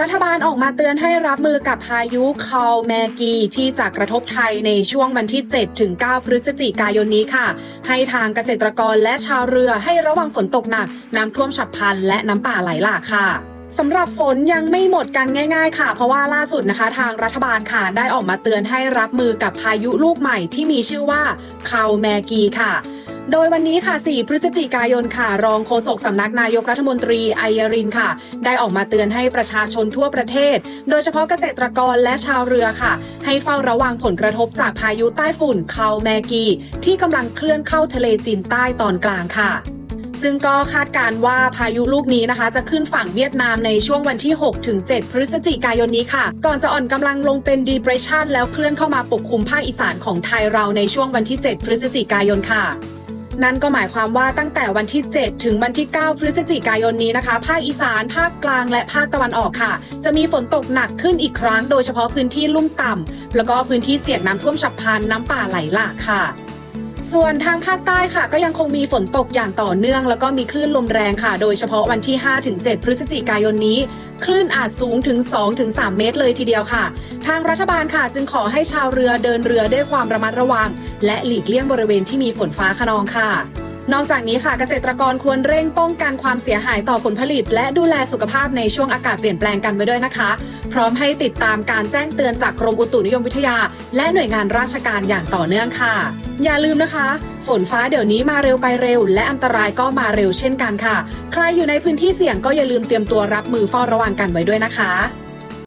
รัฐบาลออกมาเตือนให้รับมือกับพายุคาลแมกีที่จะกระทบไทยในช่วงวันที่7ถึง9พฤศจิกายนนี้ค่ะ ให้ทางเกษตรกรและชาวเรือให้ระวังฝนตกหนัก น้ำท่วมฉับพลันและน้ำป่าไหลหลากค่ะสำหรับฝนยังไม่หมดกันง่าย ๆ ค่ะ เพราะว่าล่าสุดนะคะ ทางรัฐบาลค่ะได้ออกมาเตือนให้รับมือกับพายุลูกใหม่ที่มีชื่อว่าคาลแมกีค่ะ โดยวันนี้ค่ะ 4 พฤศจิกายนค่ะ รองโฆษกสำนักนายกรัฐมนตรีไอยรินค่ะ ได้ออกมาเตือนให้ประชาชนทั่วประเทศ โดยเฉพาะเกษตรกรและชาวเรือค่ะ ให้เฝ้าระวังผลกระทบจากพายุใต้ฝุ่นคาลแมกี ที่กำลังเคลื่อนเข้าทะเลจีนใต้ตอนกลางค่ะซึ่งก็คาดการณ์ว่าพายุลูกนี้นะคะ จะขึ้นฝั่งเวียดนามในช่วงวันที่ 6 ถึง 7 พฤศจิกายนนี้ค่ะ ก่อนจะอ่อนกำลังลงเป็น depression แล้วเคลื่อนเข้ามาปกคลุมภาคอีสานของไทยเราในช่วงวันที่ 7 พฤศจิกายนค่ะ นั่นก็หมายความว่าตั้งแต่วันที่ 7 ถึงวันที่ 9 พฤศจิกายนนี้นะคะ ภาคอีสาน ภาคกลาง และภาคตะวันออกค่ะ จะมีฝนตกหนักขึ้นอีกครั้ง โดยเฉพาะพื้นที่ลุ่มต่ำแล้วก็พื้นที่เสี่ยงน้ำท่วมฉับพลันน้ำป่าไหลหลากค่ะ ส่วนทางภาคใต้ค่ะ ก็ยังคงมีฝนตกอย่างต่อเนื่อง แล้วก็มีคลื่นลมแรงค่ะ โดยเฉพาะวันที่ 5-7 พฤศจิกายนนี้ คลื่นอาจสูงถึง 2-3 เมตรเลยทีเดียวค่ะ ทางรัฐบาลค่ะ จึงขอให้ชาวเรือเดินเรือด้วยความระมัดระวัง และหลีกเลี่ยงบริเวณที่มีฝนฟ้าขนองค่ะ นอกจากนี้ค่ะเกษตรกรควรเร่งป้องกันความเสียหายต่อผลผลิต และดูแลสุขภาพในช่วงอากาศเปลี่ยนแปลงกันไว้ด้วยนะคะ พร้อมให้ติดตามการแจ้งเตือนจากกรมอุตุนิยมวิทยา และหน่วยงานราชการอย่างต่อเนื่องค่ะ อย่าลืมนะคะ ฝนฟ้าเดี๋ยวนี้มาเร็วไปเร็ว และอันตรายก็มาเร็วเช่นกันค่ะ ใครอยู่ในพื้นที่เสี่ยงก็อย่าลืมเตรียมตัวรับมือเฝ้าระวังกันไว้ด้วยนะคะ